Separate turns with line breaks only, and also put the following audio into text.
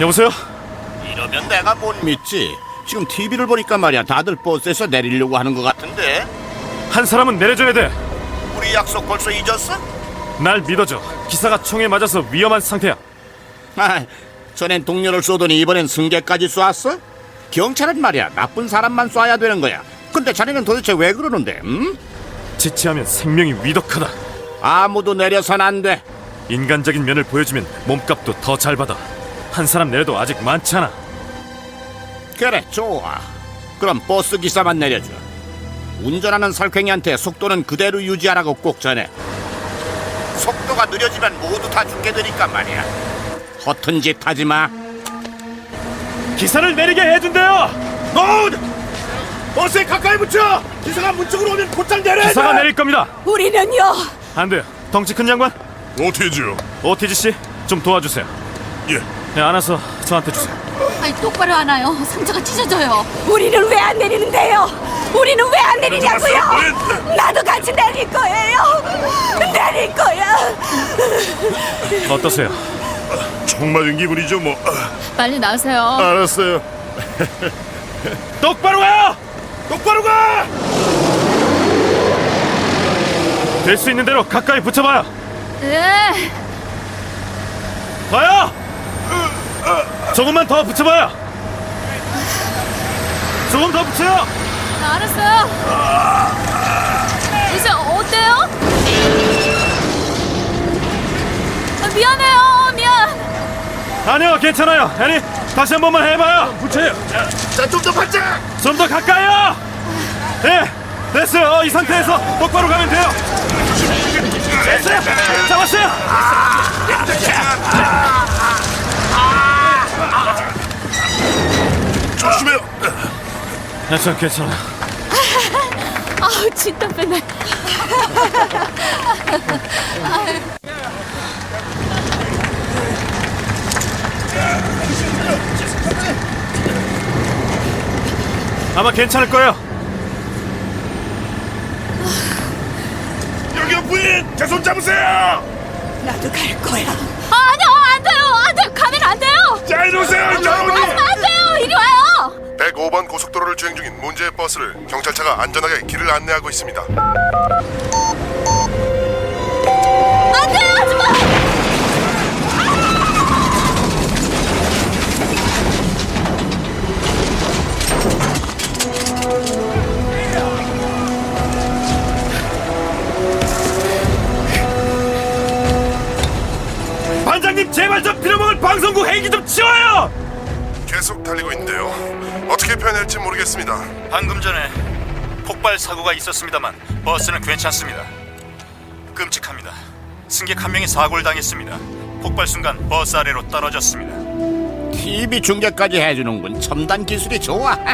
여보세요?
이러면 내가 못 믿지. 지금 TV를 보니까 말이야 다들 버스에서 내리려고 하는 것 같은데.
한 사람은 내려줘야 돼.
우리 약속 벌써 잊었어?
날 믿어줘. 기사가 총에 맞아서 위험한 상태야.
아, 전엔 동료를 쏘더니 이번엔 승객까지 쏘았어? 경찰은 말이야 나쁜 사람만 쏴야 되는 거야. 근데 자네는 도대체 왜 그러는데? 음?
지체하면 생명이 위독하다.
아무도 내려선 안 돼.
인간적인 면을 보여주면 몸값도 더 잘 받아. 한 사람 내려도 아직 많지 않아.
그래 좋아. 그럼 버스 기사만 내려줘. 운전하는 살쾡이한테 속도는 그대로 유지하라고 꼭 전해. 속도가 느려지면 모두 다 죽게 되니까 말이야. 허튼 짓 하지 마.
기사를 내리게 해준대요.
노드! 버스에 가까이 붙여! 기사가 문 쪽으로 오면 곧장 내려야
기사가 내릴 겁니다.
우리는요.
안 돼요. 덩치 큰 양반.
오티지요.
오티지 씨, 좀 도와주세요.
예.
네, 안아서 저한테 주세요.
아니 똑바로 안아요. 상자가 찢어져요. 우리는 왜 안 내리는데요? 우리는 왜 안 내리냐고요? 나도 같이 내릴 거예요. 내릴 거야.
어떠세요?
총 맞은 기분이죠 뭐.
빨리 나오세요.
알았어요.
똑바로 가요. 똑바로 가. 될 수 있는 대로 가까이 붙여봐요.
네.
가요. 조금만 더 붙여봐요. 조금 더 붙여요.
알았어요. 이제 어때요? 아, 미안해요. 미안.
아니요, 괜찮아요. 아니, 다시 한 번만 해봐요. 붙여요.
자, 좀더 발작.
좀더 가까이요. 네, 됐어요. 이 상태에서 똑바로 가면 돼요. 됐어요. 잡았어요. 괜찮아, 괜찮아.
아우 진짜 빼네.
아마 괜찮을 거예요.
여기요 부인, 제 손 잡으세요.
나도 갈 거야. 아, 아니요 안 돼요. 안 돼요. 가면 안 돼요.
자, 이리
오세요. 이리 와요.
105번 고속도로를 주행 중인 문제의 버스를 경찰차가 안전하게 길을 안내하고 있습니다.
안 돼요. 하지 마.
반장님, 제발 좀 빌어먹을 방송국 행기 좀 치워요.
계속 달리고 있는데요. 어떻게 표현할지 모르겠습니다.
방금 전에 폭발 사고가 있었습니다만 버스는 괜찮습니다. 끔찍합니다. 승객 한 명이 사고를 당했습니다. 폭발 순간 버스 아래로 떨어졌습니다.
TV 중계까지 해주는군. 첨단 기술이 좋아.